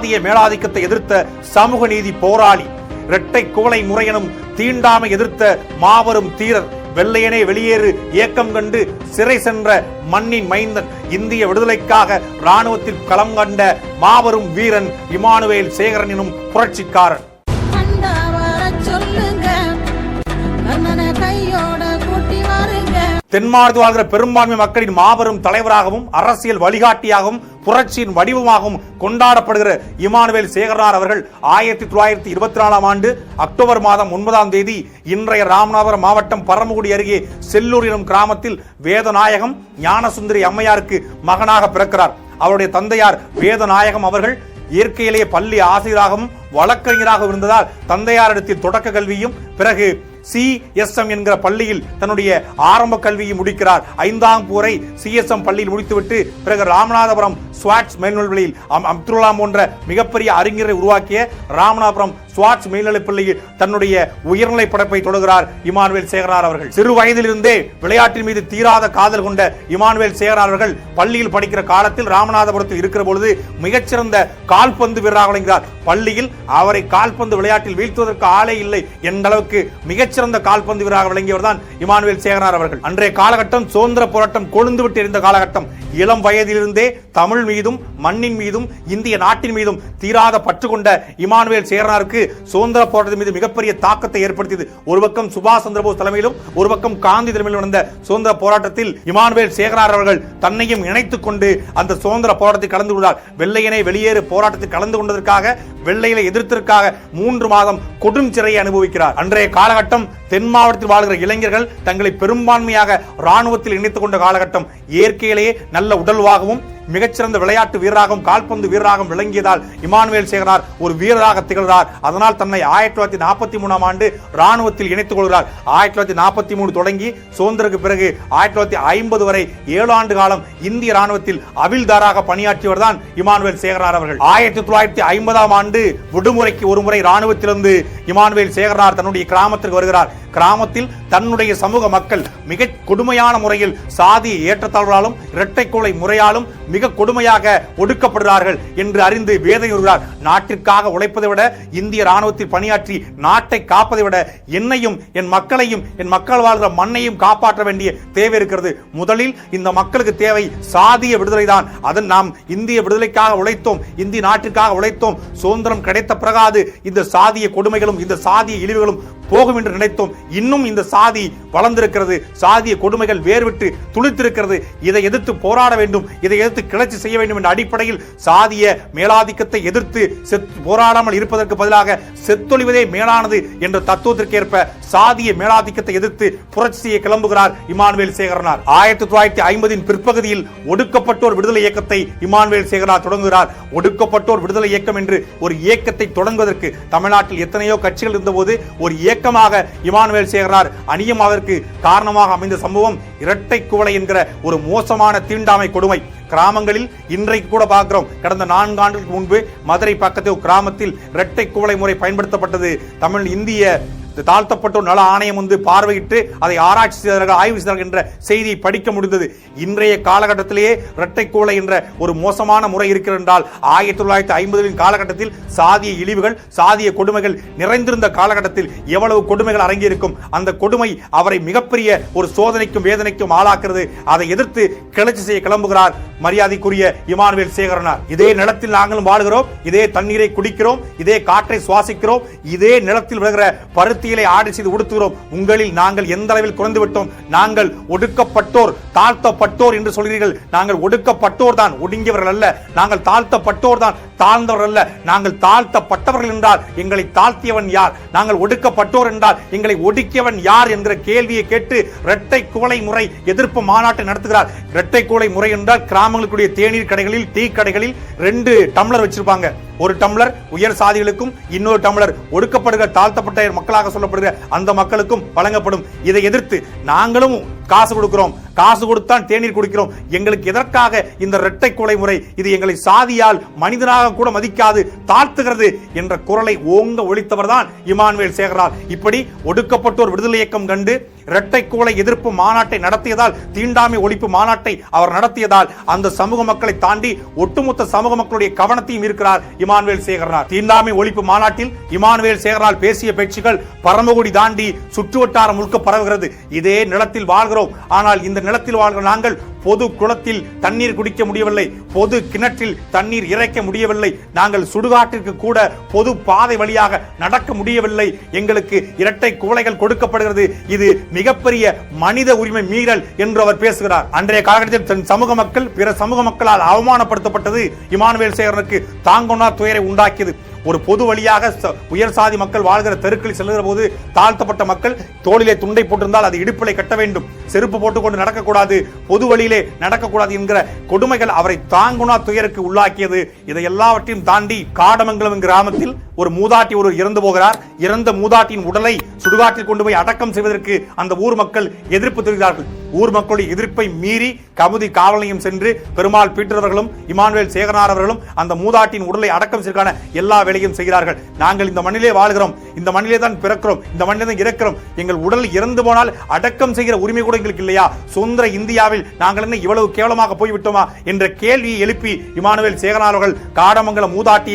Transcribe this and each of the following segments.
சாதிய மேலாதிக்கத்தை எதிர்த்த சமூக நீதி போராளி இரட்டை குவளை முறையனும் தீண்டாமை எதிர்த்த மாபெரும் தீரர் வெள்ளையனே வெளியேறு இயக்கம் கண்டு சிறை சென்ற மண்ணின் மைந்தன் இந்திய விடுதலைக்காக ராணுவத்தில் களம் கண்ட மாபெரும் வீரன் இமானுவேல் சேகரன் எனும் புரட்சிக்காரன் சொல்லுங்க கையோட கூட்டி தென்மாநிலத்தில் வாழ்கிற பெரும்பான்மை மக்களின் மாபெரும் தலைவராகவும் அரசியல் வழிகாட்டியாகவும் புரட்சியின் வடிவமாகவும் கொண்டாடப்படுகிற இமானுவேல் சேகரனார் அவர்கள் ஆயிரத்தி தொள்ளாயிரத்தி இருபத்தி நாலாம் ஆண்டு அக்டோபர் மாதம் ஒன்பதாம் தேதி இன்றைய ராமநாதபுரம் மாவட்டம் பரமக்குடி அருகே செல்லூர் எனும் கிராமத்தில் வேதநாயகம் ஞானசுந்தரி அம்மையாருக்கு மகனாக பிறக்கிறார். அவருடைய தந்தையார் வேதநாயகம் அவர்கள் இயற்கையிலேயே பள்ளி ஆசிரியராகவும் வழக்கறிஞராகவும் இருந்ததால் தந்தையாரிடத்தில் தொடக்க கல்வியும் பிறகு சி எஸ் எம் என்கிற பள்ளியில் தன்னுடைய ஆரம்ப கல்வியை முடிக்கிறார். ஐந்தாம் பூரை சி எஸ் எம் பள்ளியில் முடித்துவிட்டு பிறகு ராமநாதபுரம் ஸ்வாட்ஸ் மேல்நிலைப்பள்ளியில் அம்- அப்துல் போன்ற மிகப்பெரிய அறிஞரை உருவாக்கிய ராமநாதபுரம் ஸ்வாட்ஸ் மேல்நிலைப் பள்ளியில் தன்னுடைய உயர்நிலை படைப்பை தொடர்கிறார் இமானுவேல் சேகரார் அவர்கள். சிறு வயதிலிருந்தே விளையாட்டின் மீது தீராத காதல் கொண்ட இமானுவேல் சேகரார் அவர்கள் பள்ளியில் படிக்கிற காலத்தில் ராமநாதபுரத்தில் இருக்கிற பொழுது மிகச்சிறந்த கால்பந்து வீரராக விளங்கினார் பள்ளியில் அவரை கால்பந்து விளையாட்டில் வீழ்த்துவதற்கு ஆளே இல்லை என்ற அளவுக்கு மிகச்சிறந்த கால்பந்து வீரராக விளங்கியவர் தான் இமானுவேல் சேகரார் அவர்கள். அன்றைய காலகட்டம் சுதந்திர போராட்டம் கொழுந்து விட்டு இருந்த காலகட்டம். இளம் வயதிலிருந்தே தமிழ் மீதும் மண்ணின் மீதும் இந்திய நாட்டின் மீதும் தீராத பற்று கொண்ட இமானுவேல் சேகரனாருக்கு சுதந்திர போராட்டத்தின் மீது மிகப்பெரிய தாக்கத்தை ஏற்படுத்தியது. ஒரு பக்கம் சுபாஷ் சந்திரபோஸ் தலைமையிலும் ஒரு பக்கம் காந்தி தலைமையிலும் நடந்த சுதந்திர போராட்டத்தில் இமானுவேல் சேகரார் அவர்கள் தன்னையும் இணைத்துக் கொண்டு அந்த சுதந்திர போராட்டத்தில் கலந்து கொண்டார். வெள்ளையனை வெளியேறு போராட்டத்தில் கலந்து கொண்டதற்காக வெள்ளையில எதிர்த்ததற்காக மூன்று மாதம் கொடும் சிறையை அனுபவிக்கிறார். அன்றைய காலகட்டம் தென் மாவட்டத்தில் வாழ்கிற இளைஞர்கள் தங்களை பெரும்பான்மையாக இராணுவத்தில் இணைத்துக் கொண்ட காலகட்டம். இயற்கையிலேயே நல்ல உடல்வாகவும் மிகச்சிறந்த விளையாட்டு வீரராகவும் கால்பந்து வீரராகவும் விளங்கியதால் இமானுவேல் சேகரார் ஒரு வீரராக திகழ்கிறார். அதனால் தன்னை ஆயிரத்தி தொள்ளாயிரத்தி நாற்பத்தி மூணாம் ஆண்டு ராணுவத்தில் இணைத்துக் கொள்கிறார். ஆயிரத்தி தொள்ளாயிரத்தி நாற்பத்தி மூணு தொடங்கி சுதந்திரக்கு பிறகு ஆயிரத்தி தொள்ளாயிரத்தி ஐம்பது வரை ஏழு ஆண்டு காலம் இந்திய ராணுவத்தில் அவில்தாராக பணியாற்றியவர் தான் இமானுவேல் சேகரார் அவர்கள். ஆயிரத்தி தொள்ளாயிரத்தி ஐம்பதாம் ஆண்டு விடுமுறைக்கு ஒரு முறை ராணுவத்திலிருந்து இமானுவேல் சேகரார் தன்னுடைய கிராமத்திற்கு வருகிறார். கிராமத்தில் தன்னுடைய சமூக மக்கள் மிக கொடுமையான முறையில் சாதி ஏற்றத்தாழ்வாலும் இரட்டைக்கோளை முறையாலும் மிக கொடுமையாக ஒடுக்கப்படுகிறார்கள் என்று அறிந்து வேதனையுறுகிறார். நாட்டிற்காக உழைப்பதை விட இந்திய ராணுவத்தில் பணியாற்றி நாட்டை காப்பதை விட என்னையும் என் மக்களையும் என் மக்கள் வாழ்கிற மண்ணையும் காப்பாற்ற வேண்டிய தேவை இருக்கிறது. முதலில் இந்த மக்களுக்கு தேவை சாதிய விடுதலை தான். அதன் நாம் இந்திய விடுதலைக்காக உழைத்தோம் இந்திய நாட்டிற்காக உழைத்தோம். சுதந்திரம் கிடைத்த பிறகாது இந்த சாதிய கொடுமைகளும் இந்த சாதிய இழிவுகளும் போகும் என்று நினைத்தோம். இன்னும் இந்த சாதி வளர்ந்திருக்கிறது. சாதிய கொடுமைகள் வேர்விட்டு துளித்திருக்கிறது. இதை எதிர்த்து போராட வேண்டும். இதை எதிர்த்து கிளர்ச்சி செய்ய வேண்டும் என்ற அடிப்படையில் சாதிய மேலாதிக்கத்தை எதிர்த்து செத்து போராடாமல் இருப்பதற்கு பதிலாக செத்தொழிவதே மேலானது என்ற தத்துவத்திற்கேற்ப சாதிய மேலாதிக்கத்தை எதிர்த்து புரட்சி செய்ய கிளம்புகிறார் இமானுவேல் சேகரனார். ஆயிரத்தி தொள்ளாயிரத்தி ஐம்பதின் பிற்பகுதியில் ஒடுக்கப்பட்டோர் விடுதலை இயக்கத்தை இமானுவேல் சேகரனார் தொடங்குகிறார். ஒடுக்கப்பட்டோர் விடுதலை இயக்கம் என்று ஒரு இயக்கத்தை தொடங்குவதற்கு தமிழ்நாட்டில் எத்தனையோ கட்சிகள் இருந்தபோது ஒரு இயக்கமாக இமானுவேல் அணியும் அணியமாவதற்கு காரணமாக அமைந்த சம்பவம் இரட்டை குவளை என்கிற ஒரு மோசமான தீண்டாமை கொடுமை. கிராமங்களில் இன்றைக்கு கூட பார்க்கிறோம். கடந்த நான்கு ஆண்டுகளுக்கு முன்பு மதுரை பக்கத்தில் கிராமத்தில் இரட்டை குவளை முறை பயன்படுத்தப்பட்டது. தமிழ் இந்திய தாழ்த்தப்பட்டோர் நல ஆணையம் வந்து பார்வையிட்டு அதை ஆராய்ச்சி செய்தார்கள் ஆய்வு செய்தார்கள் என்ற செய்தியை படிக்க முடிந்தது. இன்றைய காலகட்டத்திலேயே இரட்டை கோலை என்ற ஒரு மோசமான முறை இருக்கிறது என்றால் ஆயிரத்தி தொள்ளாயிரத்தி ஐம்பதுகளின் காலகட்டத்தில் சாதிய இழிவுகள் சாதிய கொடுமைகள் நிறைந்திருந்த காலகட்டத்தில் எவ்வளவு கொடுமைகள் அரங்கியிருக்கும் அந்த கொடுமை அவரை மிகப்பெரிய ஒரு சோதனைக்கும் வேதனைக்கும் ஆளாக்குறது அதை எதிர்த்து கிளர்ச்சி செய்ய கிளம்புகிறார் மரியாதைக்குரிய இமானுவேல் சேகரனார். இதே நிலத்தில் நாங்களும் வாழ்கிறோம் இதே தண்ணீரை குடிக்கிறோம் இதே காற்றை சுவாசிக்கிறோம் இதே நிலத்தில் விழுகிற பருத்தியிலே ஆடை செய்து உடுத்துகிறோம். உங்களில் நாங்கள் எந்த அளவில் குறைந்து விட்டோம் நாங்கள் ஒடுக்கப்பட்டோர் தாழ்த்தப்பட்டோர் என்று சொல்கிறீர்கள். நாங்கள் ஒடுக்கப்பட்டோர் தான் ஒடுங்கியவர்கள் அல்ல. நாங்கள் தாழ்த்தப்பட்டோர் தான் தாழ்ந்தவர்கள் அல்ல. நாங்கள் தாழ்த்தப்பட்டவர்கள் என்றால் எங்களை தாழ்த்தியவன் யார்? நாங்கள் ஒடுக்கப்பட்டோர் என்றால் எங்களை ஒடுக்கியவன் யார் என்கிற கேள்வியை கேட்டு இரட்டை குவளை முறை எதிர்ப்பு மாநாட்டை நடத்துகிறார். இரட்டை குவளை முறை என்றால் கிராமங்களுக்குரிய தேநீர் கடைகளில் டீ கடைகளில் ரெண்டு டம்ளர் வச்சிருப்பாங்க. ஒரு டம்ளர் உயர் சாதிகளுக்கும் இன்னொரு டம்ளர் ஒடுக்கப்படுகிற தாழ்த்தப்பட்ட மக்களாக சொல்லப்படுகிற அந்த மக்களுக்கும் வழங்கப்படும். இதை எதிர்த்து நாங்களும் காசு கொடுக்கிறோம். காசு கொடுத்தான் தேநீர் குடிக்கிறோம். எங்களுக்கு எதற்காக இந்த இரட்டை கொலை முறை? இது எங்களை சாதியால் மனிதனாக கூட மதிக்காது தாழ்த்துகிறது என்ற குரலை ஓங்க ஒழித்தவர் தான் இமானுவேல் சேகரால். இப்படி ஒடுக்கப்பட்டோர் விடுதலை இயக்கம் கண்டு இரட்டை கோலை எதிர்ப்பு மாநாட்டை நடத்தியதால் தீண்டாமை ஒழிப்பு மாநாட்டை அவர் நடத்தியதால் அந்த சமூக மக்களை தாண்டி ஒட்டுமொத்த சமூக மக்களுடைய கவனத்தையும் இருக்கிறார் இமானுவேல் சேகரனார். தீண்டாமை ஒழிப்பு மாநாட்டில் இமானுவேல் சேகரால் பேசிய பேச்சுகள் பரமகுடி தாண்டி சுற்றுவட்டாரம் முழுக்க பரவுகிறது. இதே நிலத்தில் வாழ்கிறோம். ஆனால் இந்த நிலத்தில் வாழ்கிற நாங்கள் பொது குளத்தில் தண்ணீர் குடிக்க முடியவில்லை. பொது கிணற்றில் தண்ணீர் இறைக்க முடியவில்லை. நாங்கள் சுடுகாட்டிற்கு கூட பொது பாதை வழியாக நடக்க முடியவில்லை. எங்களுக்கு இரட்டை குவளைகள் கொடுக்கப்படுகிறது. இது மிகப்பெரிய மனித உரிமை மீறல் என்று அவர் பேசுகிறார். அன்றைய காலகட்டத்தில் தன் சமூக மக்கள் பிற சமூக மக்களால் அவமானப்படுத்தப்பட்டது இமானுவேல் சேகரனுக்கு தாங்கொன்னா துயரை உண்டாக்கியது. ஒரு பொது வழியாக உயர் சாதி மக்கள் வாழ்கிற தெருக்களில் செல்கிற போது தாழ்த்தப்பட்ட மக்கள் தோளிலே துண்டை போட்டிருந்தால் அது இடுப்பிலை கட்ட வேண்டும். செருப்பு போட்டுக்கொண்டு நடக்கக்கூடாது. பொது வழியிலே நடக்கக்கூடாது என்கிற கொடுமைகள் அவரை தாங்குனா துயருக்கு உள்ளாக்கியது. இதை எல்லாவற்றையும் தாண்டி காடமங்கலம் கிராமத்தில் ஒரு மூதாட்டி ஒரு இறந்து போகிறார். இறந்த மூதாட்டியின் உடலை சுடுகாட்டில் கொண்டு போய் அடக்கம் செய்வதற்கு அந்த ஊர் மக்கள் எதிர்ப்பு தெரிவித்தார்கள். ஊர் மக்களுடைய எதிர்ப்பை மீறி கமுதி காவல் நிலையம் சென்று பெருமாள் பீட்டர் அவர்களும் இமானுவேல் சேகரனார் அவர்களும் அந்த மூதாட்டியின் உடலை அடக்கம் செய்வதற்கான எல்லா வேலையும் செய்கிறார்கள். நாங்கள் இந்த மண்ணிலே வாழ்கிறோம். இந்த மண்ணிலே தான் பிறக்கிறோம். இந்த மண்ணிலே தான் இறக்கிறோம் எங்கள் உடல் இறந்து போனால் அடக்கம் செய்கிற உரிமை கூட எங்களுக்கு இல்லையா? சுதந்திர இந்தியாவில் நாங்கள் என்ன இவ்வளவு கேவலமாக போய்விட்டோமா? என்ற கேள்வியை எழுப்பி இமானுவேல் சேகரனார் அவர்கள் காடமங்கலம் மூதாட்டி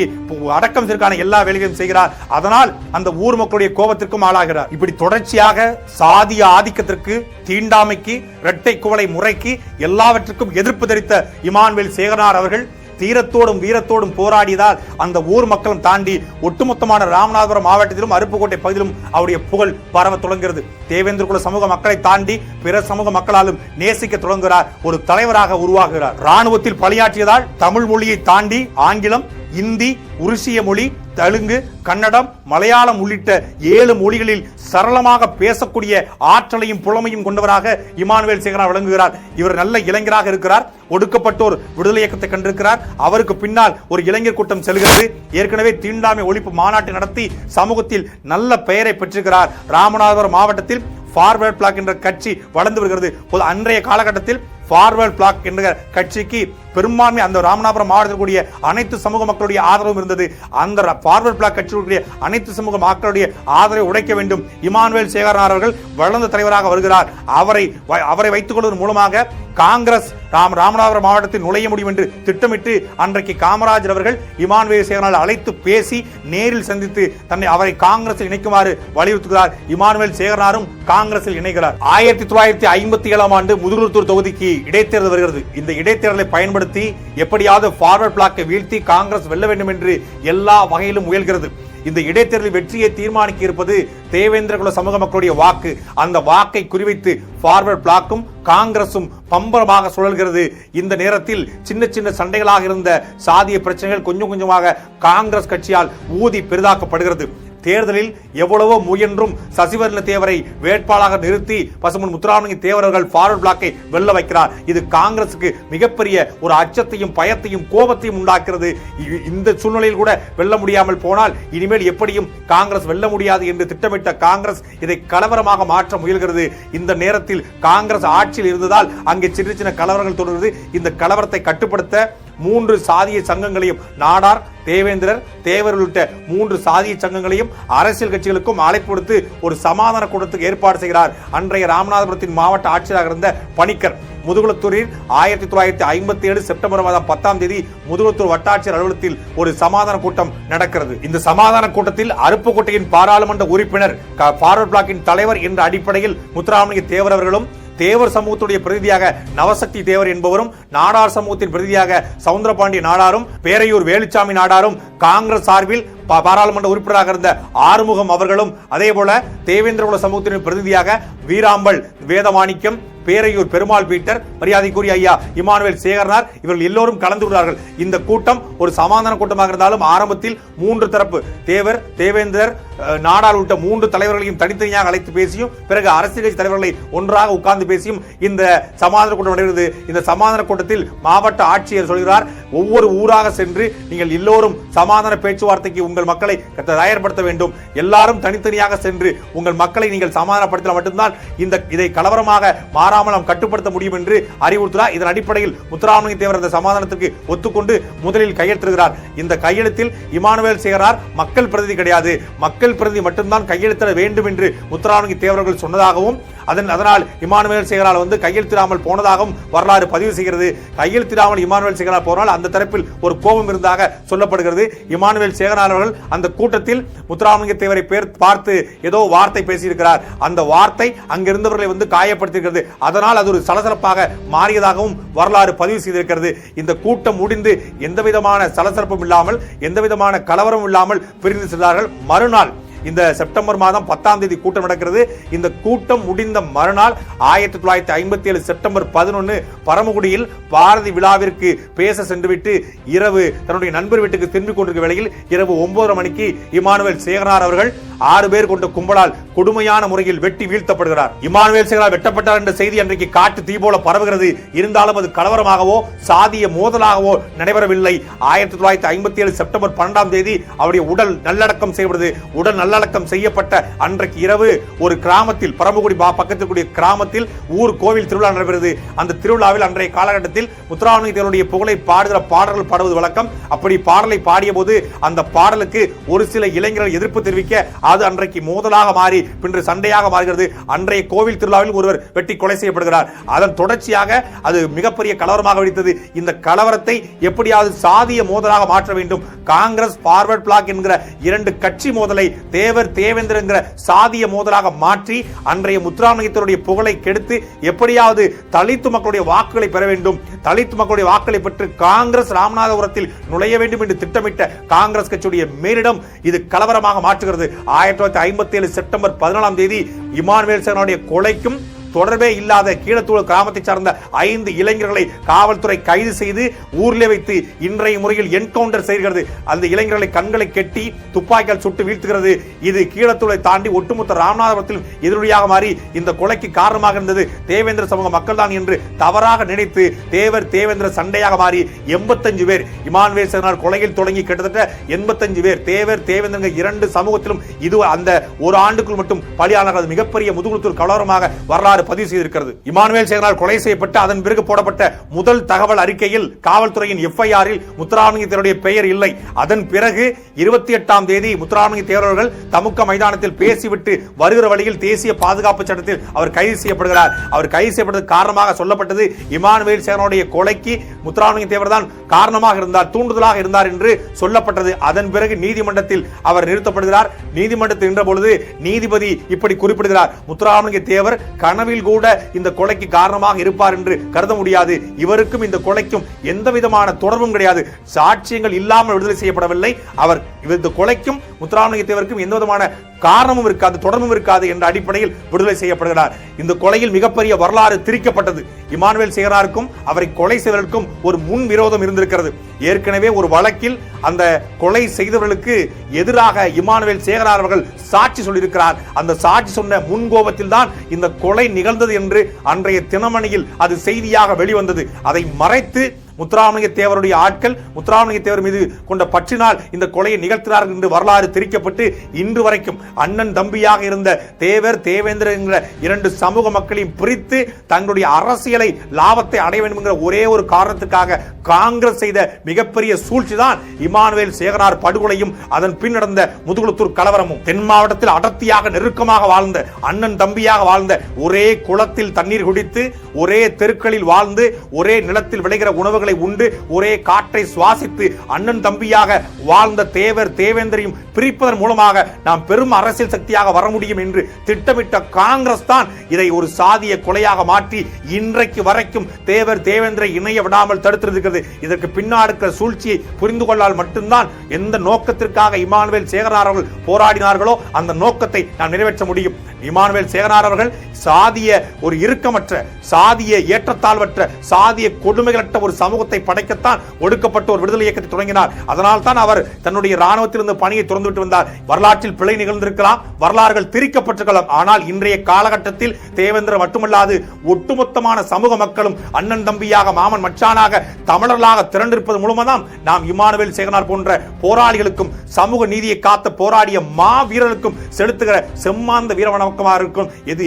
அடக்கம் செய்வதற்கான எல்லா வேலைகளையும் செய்கிறார். அதனால் அந்த ஊர் மக்களுடைய கோபத்திற்கும் ஆளாகிறார். இப்படி தொடர்ச்சியாக சாதிய ஆதிக்கத்திற்கு தீண்டாமைக்கு இரட்டை குவளை முறைக்கு எல்லாவற்றுக்கும் எதிர்ப்பு தெரிவித்த இமானுவேல் சேகரனார் அவர்கள் தீரத்தோடும் வீரத்தோடும் போராடியதால் அந்த ஊர் மக்களும் தாண்டி ஒட்டுமொத்தமான ராமநாதபுரம் மாவட்டத்திலும் அருப்புக்கோட்டை பகுதியிலும் அவருடைய புகழ் பரவ தொடங்குகிறது. தேவேந்திர குல சமூக மக்களை தாண்டி பிற சமூக மக்களாலும் நேசிக்க தொடங்குகிறார். ஒரு தலைவராக உருவாகுகிறார் ராணுவத்தில் பணியாற்றியதால் தமிழ் மொழியை தாண்டி ஆங்கிலம் இந்தி உருசிய மொழி தெலுங்கு கன்னடம் மலையாளம் உள்ளிட்ட ஏழு மொழிகளில் சரளமாக பேசக்கூடிய ஆற்றலையும் புலமையும் கொண்டவராக இமானுவேல் சேகரா விளங்குகிறார். இவர் நல்ல இளைஞராக இருக்கிறார். ஒடுக்கப்பட்டோர் விடுதலை இயக்கத்தை கண்டிருக்கிறார். அவருக்கு பின்னால் ஒரு இளைஞர் கூட்டம் செல்கிறது. ஏற்கனவே தீண்டாமை ஒழிப்பு மாநாட்டை நடத்தி சமூகத்தில் நல்ல பெயரை பெற்றிருக்கிறார். ராமநாதபுரம் மாவட்டத்தில் ஃபார்வர்ட் பிளாக் என்ற கட்சி வளர்ந்து வருகிறது. அன்றைய காலகட்டத்தில் ஃபார்வர்ட் பிளாக் என்ற கட்சிக்கு பெரும்பான்மை அந்த ராமநாதபுரம் மாவட்டத்தில் கூடிய அனைத்து சமூக மக்களுடைய ஆதரவும் இருந்தது. அந்த ஃபார்வர்ட் பிளாக் கட்சியுடைய அனைத்து சமூக மக்களுடைய ஆதரவை உடைக்க வேண்டும். இமானுவேல் சேகரனார் அவர்கள் வளர்ந்த தலைவராக வருகிறார். அவரை அவரை வைத்துக் கொள்வதன் மூலமாக காங்கிரஸ் ராம் ராமநாதபுரம் மாவட்டத்தில் நுழைய முடியும் என்று திட்டமிட்டு அன்றைக்கு காமராஜர் அவர்கள் இமானுவேல் சேகரனால் அழைத்து பேசி நேரில் சந்தித்து தன்னை அவரை காங்கிரஸில் இணைக்குமாறு வலியுறுத்துகிறார். இமானுவேல் சேகரனாரும் காங்கிரஸில் இணைகிறார். ஆயிரத்தி தொள்ளாயிரத்தி ஐம்பத்தி ஏழாம் ஆண்டு முதுகுளத்தூர் தொகுதிக்கு இடைத்தேர்தல் வருகிறது. இந்த இடைத்தேர்தலை பயன்படுத்தி எப்படியாவது ஃபார்வர்ட் பிளாக்கை வீழ்த்தி காங்கிரஸ் வெல்ல வேண்டும் என்று எல்லா வகையிலும் முயல்கிறது. இந்த இடைத்தேர்தல் வெற்றியை தீர்மானிக்க இருப்பது தேவேந்திர குல சமூக மக்களுடைய வாக்கு. அந்த வாக்கை குறிவைத்து ஃபார்வர்ட் பிளாக்கும் காங்கிரசும் பம்பரமாக சுழல்கிறது. இந்த நேரத்தில் சின்ன சின்ன சண்டைகளாக இருந்த சாதிய பிரச்சனைகள் கொஞ்சம் கொஞ்சமாக காங்கிரஸ் கட்சியால் ஊதி பெரிதாக்கப்படுகிறது. தேர்தலில் எவ்வளவோ முயன்றும் சசிவர்ண தேவரை வேட்பாளராக நிறுத்தி பசுமன் முத்துராமலிங்க தேவர்கள் ஃபார்வர்ட் பிளாக்கை வெல்ல வைக்கிறார். இது காங்கிரசுக்கு மிகப்பெரிய ஒரு அச்சத்தையும் பயத்தையும் கோபத்தையும் உண்டாக்குறது இ- இந்த சூழ்நிலையில் கூட வெல்ல முடியாமல் போனால் இனிமேல் எப்படியும் காங்கிரஸ் வெல்ல முடியாது என்று திட்டமிட்ட காங்கிரஸ் இதை கலவரமாக மாற்ற முயல்கிறது. இந்த நேரத்தில் காங்கிரஸ் ஆட்சியில் இருந்ததால் அங்கே சின்ன சின்ன கலவரங்கள் தொடர்கிறது இந்த கலவரத்தை கட்டுப்படுத்த மூன்று சாதிய சங்கங்களையும் நாடார் தேவேந்திரர் தேவர் உள்ளிட்ட மூன்று சாதிய சங்கங்களையும் அரசியல் கட்சிகளுக்கும் அழைப்பு கொடுத்து ஒரு சமாதான கூட்டத்துக்கு ஏற்பாடு செய்கிறார். அன்றைய ராமநாதபுரத்தின் மாவட்ட ஆட்சியராக இருந்த பணிக்கர் முதுகுளத்தூரில் ஆயிரத்தி தொள்ளாயிரத்தி ஐம்பத்தி ஏழு செப்டம்பர் மாதம் பத்தாம் தேதி முதுகுளத்தூர் வட்டாட்சியர் அலுவலகத்தில் ஒரு சமாதான கூட்டம் நடக்கிறது. இந்த சமாதான கூட்டத்தில் அருப்புக்கோட்டையின் பாராளுமன்ற உறுப்பினர் பார்வர்ட் ஃபார்வர்ட் பிளாக்கின் தலைவர் என்ற அடிப்படையில் முத்துராமலிங்க தேவர் அவர்களும் தேவர் சமூகத்துடைய பிரதிநிதியாக நவசக்தி தேவர் என்பவரும் நாடார் சமூகத்தின் பிரதிநிதியாக சவுந்தரபாண்டி நாடாரும் பேரையூர் வேலுச்சாமி நாடாரும் காங்கிரஸ் சார்பில் பாராளுமன்ற உறுப்பினராக இருந்த ஆறுமுகம் அவர்களும் அதே போல தேவேந்திரகுல சமூகத்தின் பிரதிநிதியாக வீராம்பல் வேதமாணிக்கம் பேரையூர் பெருமாள் பீட்டர் மரியாதைக்குரிய ஐயா இமானுவேல் சேகரனார் இவர்கள் எல்லோரும் கலந்து கொண்டார்கள். இந்த கூட்டம் ஒரு சமாதான கூட்டமாக இருந்தாலும் ஆரம்பத்தில் மூன்று தரப்பு தேவர் தேவேந்திரர் அஹ், நாடார் உள்ளிட்ட மூன்று தலைவர்களையும் தனித்தனியாக அழைத்து பேசியும் பிறகு அரசியல் கட்சி தலைவர்களை ஒன்றாக உட்கார்ந்து பேசியும் இந்த சமாதான கூட்டம் நடைபெறுது இந்த சமாதான கூட்டத்தில் மாவட்ட ஆட்சியர் சொல்கிறார் ஒவ்வொரு ஊராக சென்று நீங்கள் எல்லோரும் சமாதான பேச்சுவார்த்தைக்கு உங்கள் மக்களை தயார்படுத்த வேண்டும். எல்லாரும் தனித்தனியாக சென்று உங்கள் மக்களை நீங்கள் சமாதானப்படுத்தினால் மட்டும்தான் இந்த இதை கலவரமாக மாறாமல் நாம் கட்டுப்படுத்த முடியும் என்று அறிவுறுத்தினார். இதன் அடிப்படையில் முத்துராமலிங்க தேவர் அந்த சமாதானத்திற்கு ஒத்துக்கொண்டு முதலில் கையெழுத்திடுகிறார். இந்த கையெழுத்தில் இமானுவேல் சேகரார் மக்கள் பிரதிநிதி கிடையாது. மக்கள் பிரதிநிதி மட்டும்தான் கையெழுத்திட வேண்டும் என்று முத்துராமலிங்க தேவர்கள் சொன்னதாகவும் அதன் அதனால் இமானுவேல் சேகரால் வந்து கையெழுத்திடாமல் போனதாகவும் வரலாறு பதிவு செய்கிறது. கையெழுத்திடாமல் இமானுவேல் சேகரால் போனால் அந்த தரப்பில் ஒரு கோபம் இருந்ததாக சொல்லப்படுகிறது. இமானுவேல் சேகரால் அவர்கள் அந்த கூட்டத்தில் முத்துராமலிங்க தேவரை பேர் பார்த்து ஏதோ வார்த்தை பேசியிருக்கிறார். அந்த வார்த்தை அங்கிருந்தவர்களை வந்து காயப்படுத்தியிருக்கிறது. அதனால் அது ஒரு சலசலப்பாக மாறியதாகவும் வரலாறு பதிவு செய்திருக்கிறது. இந்த கூட்டம் முடிந்து எந்த விதமான சலசலப்பும் இல்லாமல் எந்த விதமான கலவரம் இல்லாமல் பிரிந்து சென்றார்கள். மறுநாள் இந்த செப்டம்பர் மாதம் பத்தாம் தேதி கூட்டம் நடக்கிறது. இந்த கூட்டம் முடிந்த மறுநாள் ஆயிரத்தி தொள்ளாயிரத்தி ஐம்பத்தி ஏழு செப்டம்பர் பதினொன்று பரமக்குடியில் பாரதி விழாவிற்கு பேச சென்றுவிட்டு இரவு தன்னுடைய நண்பர் வீட்டுக்கு திரும்பிக் கொண்டிருக்கும் வேளையில் இரவு ஒன்பதரை மணிக்கு இமானுவேல் சேகனார் அவர்கள் ஆறு பேர் கொண்ட கும்பலால் கொடுமையான முறையில் வெட்டி வீழ்த்தப்படுகிறார். இமானுவேல் சேகரார் வெட்டப்பட்டார் என்ற செய்தி அன்றைக்கு காட்டு தீ போல பரவுகிறது. இருந்தாலும் அது கலவரமாகவோ சாதிய மோதலாகவோ நடைபெறவில்லை. ஆயிரத்தி தொள்ளாயிரத்தி ஐம்பத்தி ஏழு செப்டம்பர் பன்னெண்டாம் தேதி அவருடைய உடல் நல்லடக்கம் செய்யப்படுது. உடல் நல்லடக்கம் செய்யப்பட்ட அன்றைக்கு இரவு ஒரு கிராமத்தில் பரமக்குடி பா- பக்கத்தில் கூடிய கிராமத்தில் ஊர் கோவில் திருவிழா நடைபெறுது. அந்த திருவிழாவில் அன்றைய காலகட்டத்தில் முத்துராமலிங்கத்தேவருடைய புகழை பாடுகிற பாடல்கள் பாடுவது வழக்கம். அப்படி பாடலை பாடிய போது அந்த பாடலுக்கு ஒரு சில இளைஞர்கள் எதிர்ப்பு தெரிவிக்க அது அன்றைக்கு மோதலாக மாறி பின்று சண்டையாக மாறுகிறது. அன்றைய கோவில் திருவிழாவில் ஒருவர் வெட்டி கொலை செய்யப்படுகிறார். அதன் தொடர்ச்சியாக அது மிகப்பெரிய கலவரமாக வெடித்தது. இந்த கலவரத்தை எப்படியாவது சாதிய மோதலாக மாற்ற வேண்டும். காங்கிரஸ் பார்வர்ட் பிளாக் என்கிற இரண்டு கட்சி மோதலை தேவர் தேவேந்திர என்கிற சாதிய மோதலாக மாற்றி அன்றைய முத்துராமலிங்கத்தினுடைய புகழை கெடுத்து எப்படியாவது தலித்து மக்களுடைய வாக்குகளை பெற வேண்டும். தலித்து மக்களுடைய வாக்குகளை பெற்று காங்கிரஸ் ராமநாதபுரத்தில் நுழைய வேண்டும் என்று திட்டமிட்ட காங்கிரஸ் கட்சியுடைய மேலிடம் இது கலவரமாக மாற்றுகிறது. ஆயிரத்தி தொள்ளாயிரத்தி ஐம்பத்தி ஏழு செப்டம்பர் பதினாலாம் தேதி இமானுவேல் சேகனுடைய கொலைக்கும் தொடர்பே இல்லாத கீழத்தூள் கிராமத்தை சார்ந்த ஐந்து இளைஞர்களை காவல்துறை கைது செய்து ஊரிலே வைத்து இன்றைய முறையில் என்கவுண்டர் செய்கிறது. அந்த இளைஞர்களை கண்களை கெட்டி துப்பாக்கியால் சுட்டு வீழ்த்துகிறது. இது கீழத்தூளை தாண்டி ஒட்டுமொத்த ராமநாதபுரத்தில் எதிரொலியாக மாறி இந்த கொலைக்கு காரணமாக இருந்தது. தேவேந்திர சமூக மக்கள் தான் என்று தவறாக நினைத்து தேவர் தேவேந்திர சண்டையாக மாறி எண்பத்தஞ்சு பேர் இமானுவேல் சேனார் கொலையில் தொடங்கி கிட்டத்தட்ட எண்பத்தஞ்சு பேர் தேவர் தேவேந்திரங்க இரண்டு சமூகத்திலும் இது அந்த ஒரு ஆண்டுக்குள் மட்டும் பலியானது மிகப்பெரிய முதுகுளத்தூர் கலவரமாக வரலாறு பதிவு செய்திருக்கிறது. இமானுவேல் சேகரால் கொலை செய்யப்பட்டு அதன் பிறகு போடப்பட்ட முதல் தகவல் அறிக்கையில் காவல்துறையின் எஃப்ஐஆரில் முத்துராமலிங்கத்தேவருடைய பெயர் இல்லை. அதன் பிறகு இருபத்தி எட்டாம் தேதி முத்துராமலிங்க தேவர்கள் தமுக்க மைதானத்தில் பேசிவிட்டு வருகிற வழியில் தேசிய பாதுகாப்பு சட்டத்தில் அவர் கைது செய்யப்படுகிறார். அவர் கைது செய்யப்பட்டது காரணமாக சொல்லப்பட்டது இமானுவேல் சேகரனுடைய கொலைக்கு முத்துராமலிங்க தேவர் தான் காரணமாக இருந்தார் தூண்டுதலாக இருந்தார் என்று சொல்லப்பட்டது. அதன் பிறகு நீதிமன்றத்தில் அவர் நிறுத்தப்படுகிறார். நீதிமன்றத்தில் நின்ற பொழுது நீதிபதி இப்படி குறிப்பிடுகிறார். முத்துராமலிங்க தேவர் கனவில் கூட இந்த கொலைக்கு காரணமாக இருப்பார் என்று கருத முடியாது. இவருக்கும் இந்த கொலைக்கும் எந்த விதமான தொடர்பும் கிடையாது. சாட்சியங்கள் இல்லாமல் விடுதலை செய்யப்படவில்லை. அவர் இது இந்த கொலைக்கும் முத்துராமலிங்கத்தேவருக்கும் எந்த விதமான காரணமும் இருக்காது தொடர்பும் இருக்காது என்ற அடிப்படையில் விடுதலை செய்யப்படுகிறார். இந்த கொலையில் மிகப்பெரிய வரலாறு திரிக்கப்பட்டது. இமானுவேல் சேகராருக்கும் அவரை கொலை செய்வதற்கும் ஒரு முன் விரோதம் இருந்திருக்கிறது. ஏற்கனவே ஒரு வழக்கில் அந்த கொலை செய்தவர்களுக்கு எதிராக இமானுவேல் சேகரார் அவர்கள் சாட்சி சொல்லியிருக்கிறார். அந்த சாட்சி சொன்ன முன்கோபத்தில் தான் இந்த கொலை நிகழ்ந்தது என்று அன்றைய தினமணியில் அது செய்தியாக வெளிவந்தது. அதை மறைத்து முத்துராமலிங்க தேவருடைய ஆட்கள் முத்துராமலிங்க தேவர் மீது கொண்ட பற்றினால் இந்த கொலையை நிகழ்த்தினார்கள் என்று வரலாறு திரிக்கப்பட்டு இன்று வரைக்கும் அண்ணன் தம்பியாக இருந்த தேவர் தேவேந்திர என்கிற இரண்டு சமூக மக்களையும் பிரித்து தங்களுடைய அரசியலை லாபத்தை அடைய வேண்டும் என்கிற ஒரே ஒரு காரணத்துக்காக காங்கிரஸ் செய்த மிகப்பெரிய சூழ்ச்சி தான் இமானுவேல் சேகரார் படுகொலையும் அதன் பின் நடந்த முதுகுளத்தூர் கலவரமும். தென் மாவட்டத்தில் அடர்த்தியாக நெருக்கமாக வாழ்ந்த அண்ணன் தம்பியாக வாழ்ந்த ஒரே குளத்தில் தண்ணீர் குடித்து ஒரே தெருக்களில் வாழ்ந்து ஒரே நிலத்தில் விளைகிற உணவுகள் உண்டு ஒரே காற்றை சுவாசித்து அண்ணன் தம்பியாக வாழ்ந்த தேவர் தேவேந்தரையும் பிரிப்பதன் மூலமாக நாம் பெரும் அரசியல் சக்தியாக வர முடியும் என்று திட்டமிட்ட காங்கிரஸ் தான் இதை ஒரு சாதிய கொலையாக மாற்றி இன்றைக்கு வரைக்கும் தேவர் தேவேந்திரை இணைய விடாமல் தடுத்திருக்கிறது. இதற்கு பின்னால் இருக்கிற சூழ்ச்சியை புரிந்து கொள்ளால் மட்டும்தான் எந்த நோக்கத்திற்காக இமானுவேல் சேகரார் அவர்கள் போராடினார்களோ அந்த நோக்கத்தை நாம் நிறைவேற்ற முடியும். இமானுவேல் சேகரார் அவர்கள் சாதிய ஒரு இறுக்கமற்ற சாதிய ஏற்றத்தாழ்வற்ற சாதிய கொடுமைகளற்ற ஒரு சமூகத்தை படைக்கத்தான் ஒடுக்கப்பட்ட ஒரு விடுதலை இயக்கத்தை தொடங்கினார். அதனால் தான் அவர் தன்னுடைய ராணுவத்தில் பணியை திறந்துவிட்டு வந்தார். வரலாற்றில் பிழை நிகழ்ந்திருக்கலாம் வரலாறுகள் திரிக்கப்பட்டிருக்கலாம். ஆனால் இன்றைய காலகட்டத்தில் தேவேந்திர மட்டுமல்லாது ஒட்டுமொத்தமான சமூக மக்களும் அண்ணன் தம்பியாக மாமன் மச்சானாக தமிழர்களாக திரண்டிருப்பது மூலமாதான் நாம் இமானுவேல் சேகனார் போன்ற போராளிகளுக்கும் சமூக நீதியை காத்த போராடிய மா வீரர்களுக்கும் செலுத்துகிற செம்மாந்த வீரவணக்கமாக இருக்கும் இது